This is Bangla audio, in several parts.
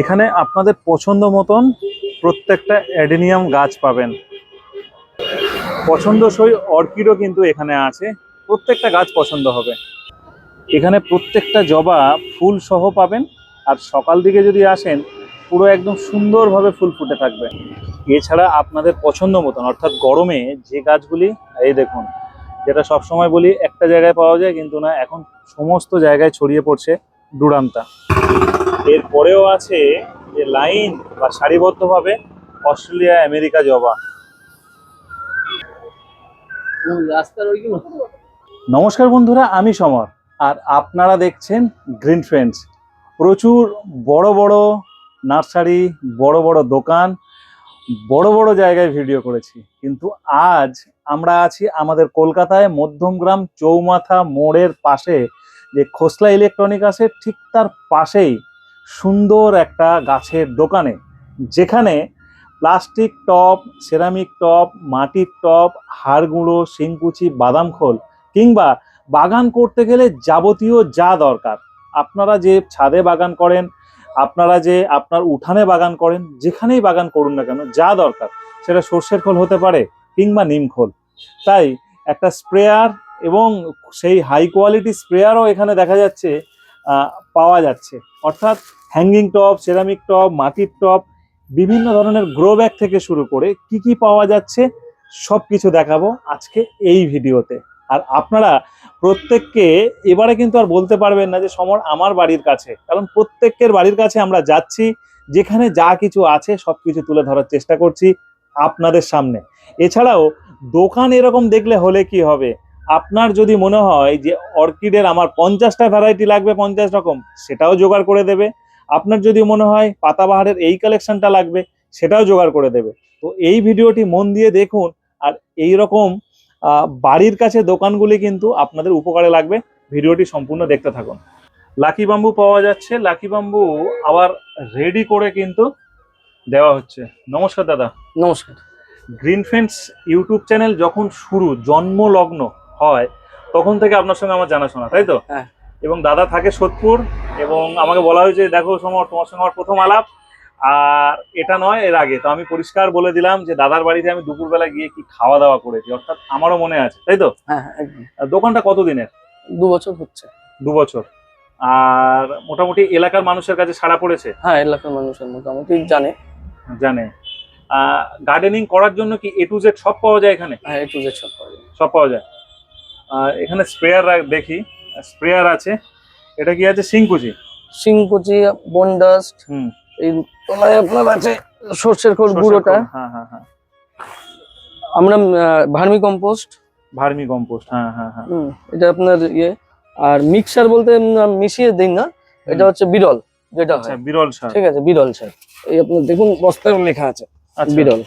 এখানে আপনাদের পছন্দ মতন প্রত্যেকটা অ্যাডেনিয়াম গাছ পাবেন। পছন্দসই অর্কিডও কিন্তু এখানে আছে। প্রত্যেকটা গাছ পছন্দ হবে। এখানে প্রত্যেকটা জবা ফুল সহ পাবেন। আর সকাল দিকে যদি আসেন, পুরো একদম সুন্দরভাবে ফুল ফুটে থাকবে। এছাড়া আপনাদের পছন্দ মতন, অর্থাৎ গরমে যে গাছগুলি, এই দেখুন, যেটা সবসময় বলি, একটা জায়গায় পাওয়া যায় কিন্তু না, এখন সমস্ত জায়গায় ছড়িয়ে পড়ছে ডুরান্তা এরপরেও আছে যে লাইন বা সারিবদ্ধভাবে অস্ট্রেলিয়া আমেরিকা জবা। নমস্কার বন্ধুরা আমি সমর। আর আপনারা দেখছেন গ্রিন ফ্রেন্ডস প্রচুর বড় বড় নার্সারি বড় বড় দোকান বড় বড় জায়গায় ভিডিও করেছি। কিন্তু আজ আমরা আছি আমাদের কলকাতায় মধ্যমগ্রাম চৌমাথা মোড়ের পাশে যে খোসলা ইলেকট্রনিক আছে ঠিক তার পাশেই সুন্দর একটা গাছের দোকানে, যেখানে প্লাস্টিক টপ, সেরামিক টপ, মাটির টপ হাড় গুঁড়ো শিংকুচি, বাদাম খোল কিংবা বাগান করতে গেলে যাবতীয় যা দরকার। আপনারা যে ছাদে বাগান করেন, আপনারা যে আপনার উঠানে বাগান করেন, যেখানেই বাগান করুন না কেন, যা দরকার, সেটা সর্ষের খোল হতে পারে কিংবা নিম খোল। তাই একটা স্প্রেয়ার এবং সেই হাই কোয়ালিটি স্প্রেয়ারও এখানে দেখা যাচ্ছে পাওয়া যাচ্ছে। অর্থাৎ হ্যাঙ্গিং টপ সেরামিক টপ মাটির টপ বিভিন্ন ধরনের গ্রো ব্যাগ থেকে শুরু করে কি কি পাওয়া যাচ্ছে সব কিছু দেখাবো আজকে এই ভিডিওতে। আর আপনারা প্রত্যেককে এবারে কিন্তু আর বলতে পারবেন না যে সমর আমার বাড়ির কাছে। কারণ প্রত্যেকের বাড়ির কাছে আমরা যাচ্ছি, যেখানে যা কিছু আছে সব কিছু তুলে ধরার চেষ্টা করছি আপনাদের সামনে। এছাড়াও দোকান এরকম দেখলে হলে কি হবে? আপনার যদি মনে হয় যে অর্কিডের আমার পঞ্চাশটা ভ্যারাইটি লাগবে, পঞ্চাশ রকম, সেটাও জোগাড় করে দেবে। আপনার যদি মনে হয় পাতাবাহারের এই কালেকশনটা লাগবে সেটাও জোগাড় করে দেবে। তো এই ভিডিওটি মন দিয়ে দেখুন আর এই রকম বাড়ির কাছে দোকানগুলি কিন্তু আপনাদের উপকারে লাগবে। ভিডিওটি সম্পূর্ণ দেখতে থাকুন। লাকি বাম্বু পাওয়া যাচ্ছে। লাকি বাম্বু আবার রেডি করে কিন্তু দেওয়া হচ্ছে। নমস্কার দাদা। নমস্কার। গ্রিন ফ্রেন্ডস ইউটিউব চ্যানেল যখন শুরু জন্ম লগ্ন হয় তখন থেকে আপনার সঙ্গে আমার জানাশোনা তাই তো? হ্যাঁ। এবং দাদা থাকে সোদপুর এবং আমাকে বলা হয়েছে দেখো সমর তোমার সঙ্গে আমার প্রথম আলাপ। আর এটা নয় এর আগে। তো আমি পরিষ্কার বলে দিলাম যে দাদার বাড়িতে আমি দুপুরবেলা গিয়ে কি খাওয়া দাওয়া করেছি? অর্থাৎ আমারও মনে আছে তাই তো? হ্যাঁ হ্যাঁ দোকানটা কত দিনের দু বছর হচ্ছে। দু বছর। আর মোটামুটি এলাকার মানুষের কাছে সাড়া পড়েছে? হ্যাঁ এলাকার মানুষের মোটামুটি জানে। জানে। গার্ডেনিং করার জন্য কি এ টু জেড সব পাওয়া যায় এখানে? হ্যাঁ এ টু জেড সব পাওয়া যায়। সব পাওয়া যায়। আর এখানে স্প্রেয়ার দেখি স্প্রেয়ার আছে। এটা কি আছে? সিংকুচি শিংকুচি বন ডাস্ট হুম। এই তলায় আপনার আছে সর্ষের খোল গুঁড়োটা। হ্যাঁ হ্যাঁ হ্যাঁ। আমরা ভার্মি কম্পোস্ট। ভার্মি কম্পোস্ট হ্যাঁ হ্যাঁ হ্যাঁ। এটা আপনার ইয়ে। আর মিক্সার বলতে মিশিয়ে দিন না এটা হচ্ছে বিরল যেটা আচ্ছা হয়। বিরল সার। ঠিক আছে বিরল সার। এই আপনার দেখুন বস্তায় লেখা আছে আচ্ছা। বিরল।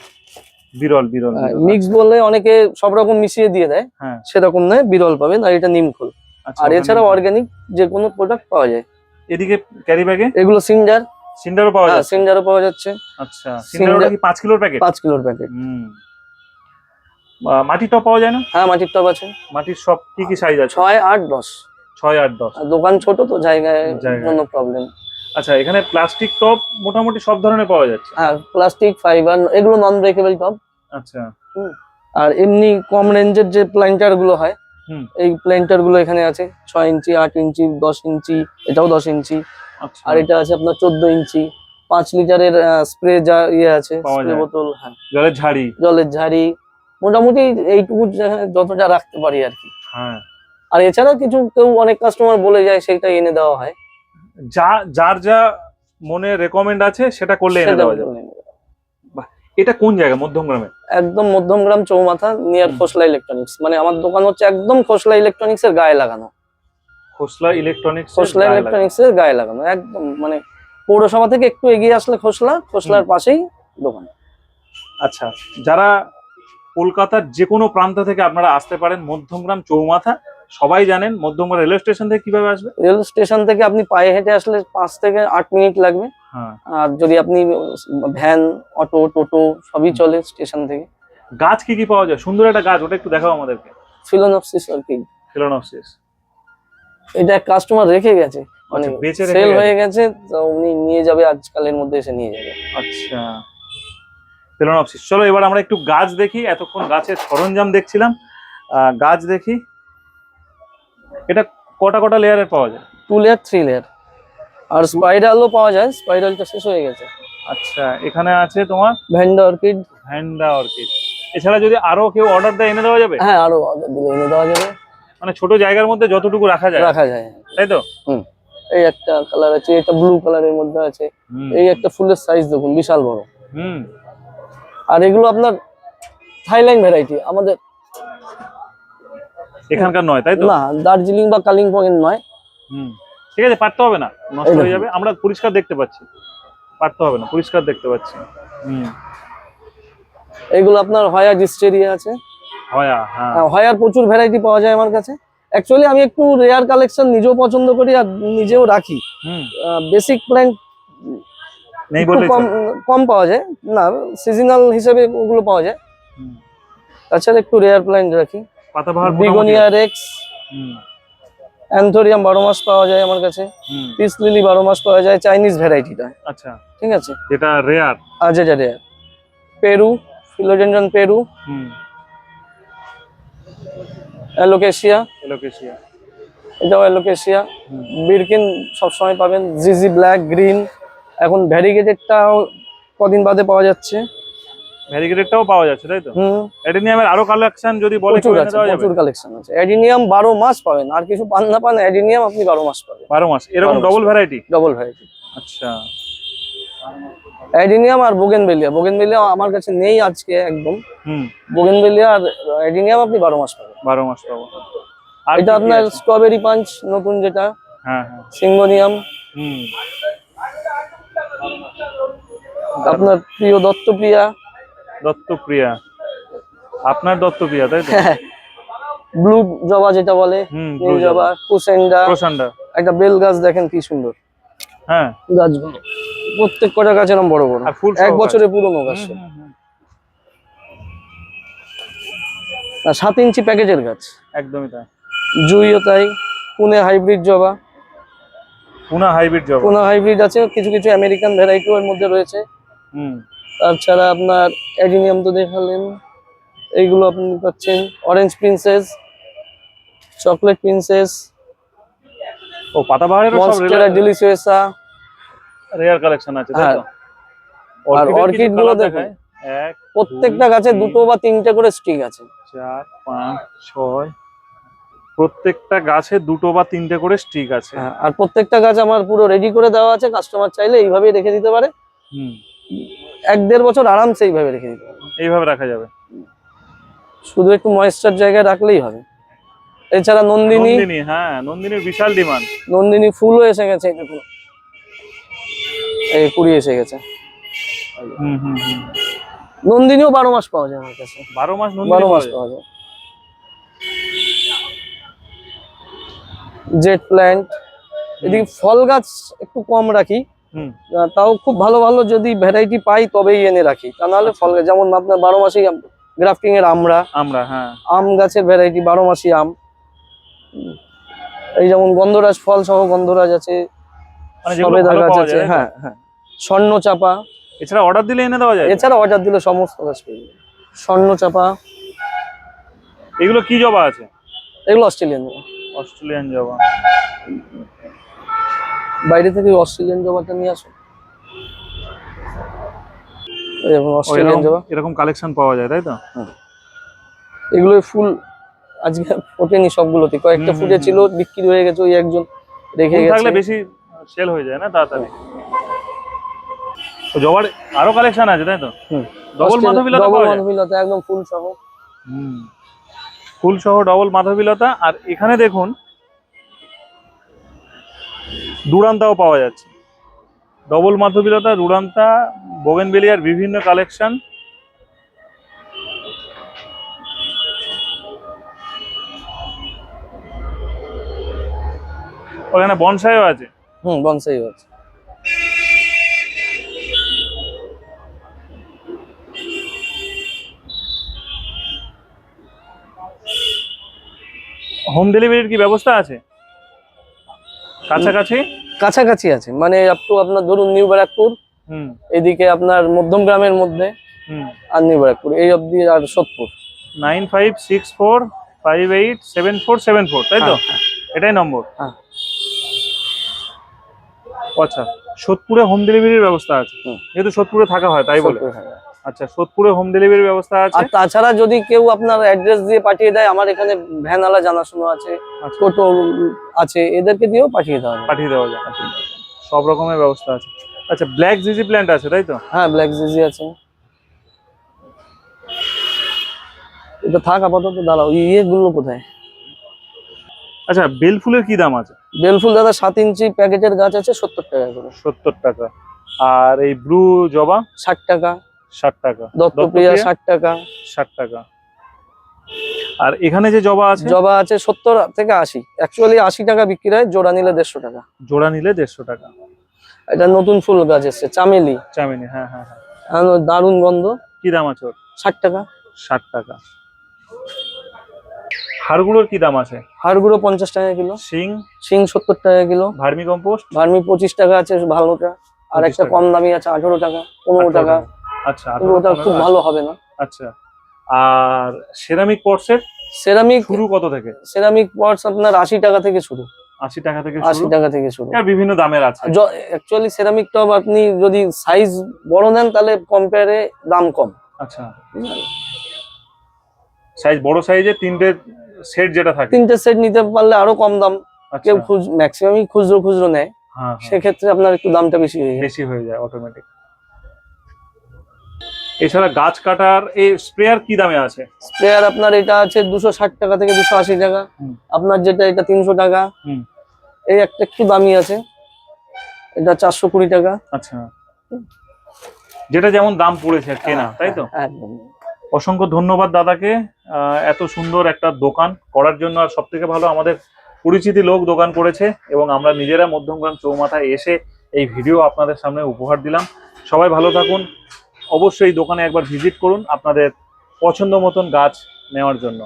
বিরল বিরল। মিক্স বলে অনেকে সব রকম মিশিয়ে দিয়ে দেয় হ্যাঁ। সেরকম নয় বিরল পাবেন আর এটা নিমখোল। আচ্ছা, আর ওখানে- এছাড়া অর্গানিক যে কোনো প্রোডাক্ট পাওয়া যায়। এদিকে ক্যারি ব্যাগে এগুলো সিঞ্জার সিন্ডারও পাওয়া হ্যাঁ যাচ্ছে? সিঞ্জারও পাওয়া যাচ্ছে। আচ্ছা সিন্ডারটা কি পাঁচ কিলোর প্যাকেট পাঁচ কিলোর প্যাকেট হুম। মাটির টপ পাওয়া যায় না? হ্যাঁ মাটির টব আছে। মাটির সব কি কি সাইজ আছে? ছয় আট দশ। ছয় আট দশ। আর দোকান ছোট তো জায়গায় কোনো প্রবলেম আচ্ছা এখানে প্লাস্টিক টপ মোটামুটি সব ধরনের পাওয়া যাচ্ছে? হ্যাঁ প্লাস্টিক ফাইবার এগুলো নন ব্রেকেবল টপ আচ্ছা আর এমনি কম রেঞ্জের যে প্ল্যান্টারগুলো হয়। এই প্ল্যান্টারগুলো এখানে আছে ছয় ইঞ্চি আট ইঞ্চি দশ ইঞ্চি এটাও দশ ইঞ্চি। আচ্ছা। আর এটা আছে আপনার চোদ্দ ইঞ্চি। পাঁচ লিটারের স্প্রে যা ইয়ে আছে স্প্রে বোতল হ্যাঁ। জলের ঝাড়ি। জলের ঝাড়ি। মোটামুটি এইটুকু যা- যত রাখতে পারি আর কি। হ্যাঁ। আর এছাড়াও কিছু কেউ অনেক কাস্টমার বলে যায় সেটা এনে দেওয়া হয়। যা যার যা মনে রেকমেন্ড আছে সেটা করলে এনে দেওয়া যাবে। এটা কোন জায়গা? মধ্যমগ্রামে একদম মধ্যমগ্রাম চৌমাথা নিয়ার খোসলা ইলেকট্রনিক্স মানে আমার দোকান হচ্ছে একদম খোসলা ইলেকট্রনিক্স এর গায়ে লাগানো। খোসলা ইলেকট্রনিক্স খোসলা ইলেকট্রনিক্স এর গায়ে লাগানো একদম। মানে পৌরসভা থেকে একটু এগিয়ে আসলে খোসলা খোসলার পাশেই দোকান। আচ্ছা যারা কলকাতার যে কোনো প্রান্ত থেকে আপনারা আসতে পারেন মধ্যমগ্রাম চৌমাথা সবাই জানেন মধ্যমগ্রাম রেলওয়ে স্টেশন থেকে কীভাবে আসবে? রেল স্টেশন থেকে আপনি পায়ে হেঁটে আসলে পাঁচ থেকে আট মিনিট লাগবে। আর যদি আপনি ভ্যান অটো টোটো সবই চলে স্টেশন থেকে। গাছ কি কি পাওয়া যায়? সুন্দর একটা গাছ ওটা একটু দেখাও আমাদেরকে। ফিলোনপসিস আর কি। ফিলোনপসিস। এটা কাস্টমার রেখে গেছে। মানে আচ্ছা, সেল হয়ে গেছে তো উনি নিয়ে যাবে আজকালের মধ্যে এসে নিয়ে যাবে। আচ্ছা। ফেলোনপসিস। চলো এবার আমরা একটু গাছ দেখি। এতক্ষণ গাছের সরঞ্জাম দেখছিলাম। গাছ দেখি। এটা কটা কটা লেয়ারের পাওয়া যায়? টু লেয়ার থ্রি লেয়ার আর স্পাইরালও পাওয়া যায় স্পাইরালটা শেষ হয়ে গেছে। আচ্ছা এখানে আছে তোমার? Vanda orchid. Vanda orchid. এছাড়া যদি আরও কেউ অর্ডার দেয় এনে দেওয়া যাবে? হ্যাঁ আরও order দিলে এনে দেওয়া যাবে। মানে ছোট জায়গার মধ্যে যতটুকু রাখা যায়। রাখা যায় তাই তো? হুম। এই একটা কালার আছে এটা ব্লু কালারের মধ্যে আছে। এই একটা ফুলের সাইজ দেখুন বিশাল বড়। হুম। আর এগুলো আপনার থাইল্যান্ড ভ্যারাইটি আমাদের এখানকার নয় তাই তো? না দার্জিলিং বা কালিম্পং এর নয়। হুম। ঠিক আছে পারতে হবে না নষ্ট হয়ে যাবে। আমরা পরিষ্কার দেখতে পাচ্ছি। পারতে হবে না পরিষ্কার দেখতে পাচ্ছি। হুম। এগুলো আপনার হয়া ডিস্টেরিয়া আছে? হয়া হ্যাঁ। হ্যাঁ, হয়ার প্রচুর ভ্যারাইটি পাওয়া যায় আমার কাছে। অ্যাকচুয়ালি আমি একটু রেয়ার কালেকশন নিজেও পছন্দ করি আর নিজেও রাখি। বেসিক প্ল্যান্ট নেই বললেই কম কম পাওয়া যায়। না সিজনাল হিসেবে ওগুলো পাওয়া যায়। তাছাড়া একটু রেয়ার প্ল্যান্ট রাখি। পাতাবাহার বিগোনিয়া রেক্স হুম। অ্যান্থোরিয়াম বারো মাস পাওয়া যায় আমার কাছে। পিস লিলি বারো মাস পাওয়া যায় চাইনিজ ভ্যারাইটিটা আচ্ছা। ঠিক আছে? যেটা রেয়ার আজ এটা rare Peru philodendron Peru alocasia alocasia এটাও অ্যালোকেশিয়া বিরকিন সবসময় পাবেন। জিজি ব্ল্যাক গ্রিন এখন ভ্যারিগেটেডটাও কদিন বাদে পাওয়া যাচ্ছে। ভ্যারিগেটেডটাও পাওয়া যাচ্ছে তাই তো? হুম। অ্যাডেনিয়ামের আরও কালেকশন যদি বলে প্রচুর আছে প্রচুর কালেকশন আছে। অ্যাডিনিয়াম বারো মাস পাবেন আর কিছু পান না পান অ্যাডিনিয়াম আপনি বারো মাস পাবেন। বারো মাস এরকম ডবল ভ্যারাইটি ডবল ভ্যারাইটি আচ্ছা। অ্যাডিনিয়াম আর বোগেনবেলিয়া বোগেনবেলিয়া আমার কাছে নেই আজকে একদম। হুম। বোগেনবেলিয়া আর অ্যাডিনিয়াম আপনি বারো মাস পাবেন। বারো মাস পাবো। আর এটা আপনার স্ট্রবেরি পাঞ্চ নতুন যেটা। হ্যাঁ হ্যাঁ। সিঙ্গোনিয়াম হুম। আপনার প্রিয় দত্তপ্রিয়া। দত্তপ্রিয়া। আপনার দত্তপ্রিয়া তাই তো? ব্লু জবা যেটা বলে নীল জবা কুসেন্ডা। প্রসান্ডা একটা বেল গাছ দেখেন কি সুন্দর। হ্যাঁ। গাছগুলো। প্রত্যেক কটা গাছ এরকম বড়। বড় এক সহ বছরের পুরনো গাছ। আর সাত ইঞ্চি প্যাকেজের গাছ। একদমই তাই। জুইও তাই। পুনে হাইব্রিড জবা। পুনা হাইব্রিড জবা। পুনে হাইব্রিড আছে কিছু কিছু আমেরিকান ভ্যারাইটিও এর মধ্যে রয়েছে। হুম। তাছাড়া আপনার অ্যাডিনিয়াম তো দেখালেন। এইগুলো আপনি পাচ্ছেন। অরেঞ্জ প্রিন্সেস চকলেট প্রিন্সেস ও পাতাবাহারেরও সব মনস্টেরা ডিলিসিয়াসা রেয়ার কালেকশন আছে তাই হ্যাঁ। তো? আর কিছু গুলো দেখুন। এক প্রত্যেকটা গাছে দুটো বা তিনটে করে স্টিক আছে। চার পাঁচ ছয়। প্রত্যেকটা গাছে দুটো বা তিনটে করে স্টিক আছে। হ্যাঁ, আর প্রত্যেকটা গাছ আমার পুরো রেডি করে দেওয়া আছে। কাস্টমার চাইলে এইভাবেই রেখে দিতে পারে। হুম। এক দেড় বছর আরামসে এইভাবে রেখে দিতে পারে এইভাবে রাখা যাবে? শুধু একটু ময়েশ্চার জায়গায় রাখলেই হবে। এছাড়া নন্দিনী হ্যাঁ নন্দিনীর বিশাল ডিমান্ড নন্দিনী ফুলও এসে গেছে এই দেখুন। এই কুড়ি এসে গেছে। নন্দিনীও বারো মাস পাওয়া যায় আমার কাছে। বারো মাস বারো মাস পাওয়া যায়। জেট প্ল্যান্ট এদিকে ফল গাছ একটু কম রাখি। তাও খুব ভালো ভালো যদি ভ্যারাইটি পাই তবেই এনে রাখি। তা নাহলে ফল গাছ যেমন আপনার বারো মাসেই গ্রাফটিং এর আমরা। আমরা হ্যাঁ। আম গাছের ভ্যারাইটি বারো মাসি আম। এই যেমন গন্ধরাজ ফল সহ গন্ধরাজ আছে মানে সবেদা গাছ আছে হ্যাঁ হ্যাঁ। স্বর্ণ চাপা। এছাড়া অর্ডার দিলে এনে দেওয়া যায়? এছাড়া অর্ডার দিলে সমস্ত গাছ পেয়ে স্বর্ণ চাপা। এগুলো কি জবা আছে? এগুলো অস্ট্রেলিয়ান জবা। অস্ট্রেলিয়ান জবা। বাইরে থেকে অস্ট্রেলিয়ান জবাটা নিয়ে আসো। এই অস্ট্রেলিয়ান এরকম জবা এরকম কালেকশন পাওয়া যায় তাই তো? এগুলো ফুল আজকে ফোটেনি সবগুলোতে। কয়েকটা ফুটে ছিল বিক্রি হয়ে গেছে ওই একজন রেখে গেছে থাকলে বেশি সেল হয়ে যায় না তাড়াতাড়ি? জবার আরও কালেকশন আছে তাই তো? ডবল মাধবীলতা ডবল মাধবীলতা একদম ফুল সহ। হুম। ফুল সহ ডবল মাধবীলতা আর এখানে দেখুন দুরান্তাও পাওয়া যাচ্ছে। ডবল মাধবীলতা দুরান্তা বোগেনবেলিয়ার বিভিন্ন কালেকশন। ওখানে বনসাইও আছে। হুম বনসাই আছে। হোম ডেলিভারির কি ব্যবস্থা আছে? কাছাকাছি? কাছাকাছি আছে। মানে আপ টু আপনার ধরুন নিউ ব্যারাকপুর হুম। এদিকে আপনার মধ্যম গ্রামের মধ্যে হুম। আর নিউ ব্যারাকপুর এই অবধি আর Sodepur nine five six four five eight seven four seven four তাই তো? হ্যাঁ, এটাই নম্বর? হ্যাঁ। আচ্ছা সোদপুরে হোম ডেলিভারির ব্যবস্থা আছে। যেহেতু সোদপুরে থাকা হয় তাই বলে। হ্যাঁ। আচ্ছা সোদপুরে হোম ডেলিভারির ব্যবস্থা আর তাছাড়া যদি কেউ আপনার অ্যাড্রেস দিয়ে পাঠিয়ে দেয় আমার এখানে ভ্যানওয়ালা জানাশোনা আছে আচ্ছা। টোটো আছে এদেরকে দিয়েও পাঠিয়ে দেওয়া যাবে। পাঠিয়ে দেওয়া যায় সব রকমের ব্যবস্থা আছে। আচ্ছা ব্ল্যাক জিজি প্ল্যান্ট আছে তাই তো? হ্যাঁ ব্ল্যাক জিজি আছে। এটা থাক আপাতত দাঁড়াও ইয়েগুলো কোথায়? আচ্ছা বেল ফুলের কি দাম আছে? বেলফুল দাদা সাত ইঞ্চি প্যাকেটের গাছ আছে সত্তর টাকা করে। সত্তর টাকা। আর এই ব্লু জবা? ষাট টাকা। ষাট টাকা। দত্তপ্রিয়া ষাট টাকা। ষাট টাকা। আর এখানে যে জবা আছে? জবা আছে সত্তর থেকে আশি। অ্যাকচুয়ালি আশি টাকা বিক্রি হয় জোড়া নিলে দেড়শো টাকা। জোড়া নিলে দেড়শো টাকা। এটা নতুন ফুল গাছ এসছে চামেলি। চামিনি হ্যাঁ হ্যাঁ হ্যাঁ। দারুণ গন্ধ। কি দাম আছে ওর? ষাট টাকা। ষাট টাকা। হাড়গুলোর কি দাম আছে? হাড়গুলো পঞ্চাশ টাকা কিলো। শিং? শিং সত্তর টাকা কিলো। Vermi compost? ভার্মি পঁচিশ টাকা আছে ভালোটা আর একটা কম দামি আছে আঠেরো টাকা পনেরো টাকা। আচ্ছা ওটা খুব ভালো হবে না। আচ্ছা আর সেরামিক পটসের সেরামিক শুরু কত থেকে? সেরামিক পটস আপনার আশি টাকা থেকে শুরু। আশি টাকা থেকে আশি টাকা থেকে শুরু। আর বিভিন্ন দামের আছে। অ্যাকচুয়ালি সেরামিক টব আপনি যদি সাইজ বড় নেন তাহলে কম্পেয়ারে দাম কম। আচ্ছা। সাইজ বড় সাইজের তিনটে সেট যেটা থাকে। তিনটে সেট নিতে পারলে আরও কম দাম। আচ্ছা। কেউ খুচ ম্যাক্সিমামই খুচরো খুচরো নেয়। হ্যাঁ হ্যাঁ, সেক্ষেত্রে আপনার একটু দামটা বেশি হয়ে যায়। বেশি হয়ে যায় অটোমেটিক এছাড়া গাছ কাটার এই স্প্রেয়ার কি দামে আছে? স্প্রেয়ার আপনার এটা আছে দুশো ষাট টাকা থেকে দুশো আশি টাকা। আপনার যেটা এটা তিনশো টাকা। এই একটা একটু দামি আছে। এটা চারশো কুড়ি টাকা। আচ্ছা। যেটা যেমন দাম পড়েছে কেনা তাই তো? হ্যাঁ, একদম। অসংখ্য ধন্যবাদ দাদাকে এত সুন্দর একটা দোকান করার জন্য আর সব থেকে ভালো আমাদের পরিচিতি লোক দোকান করেছে এবং আমরা নিজেরা মধ্যমগ্রাম চৌমাথায় এসে এই ভিডিও আপনাদের সামনে উপহার দিলাম। সবাই ভালো থাকুন অবশ্যই দোকানে একবার ভিজিট করুন আপনাদের পছন্দ মতন গাছ নেওয়ার জন্য।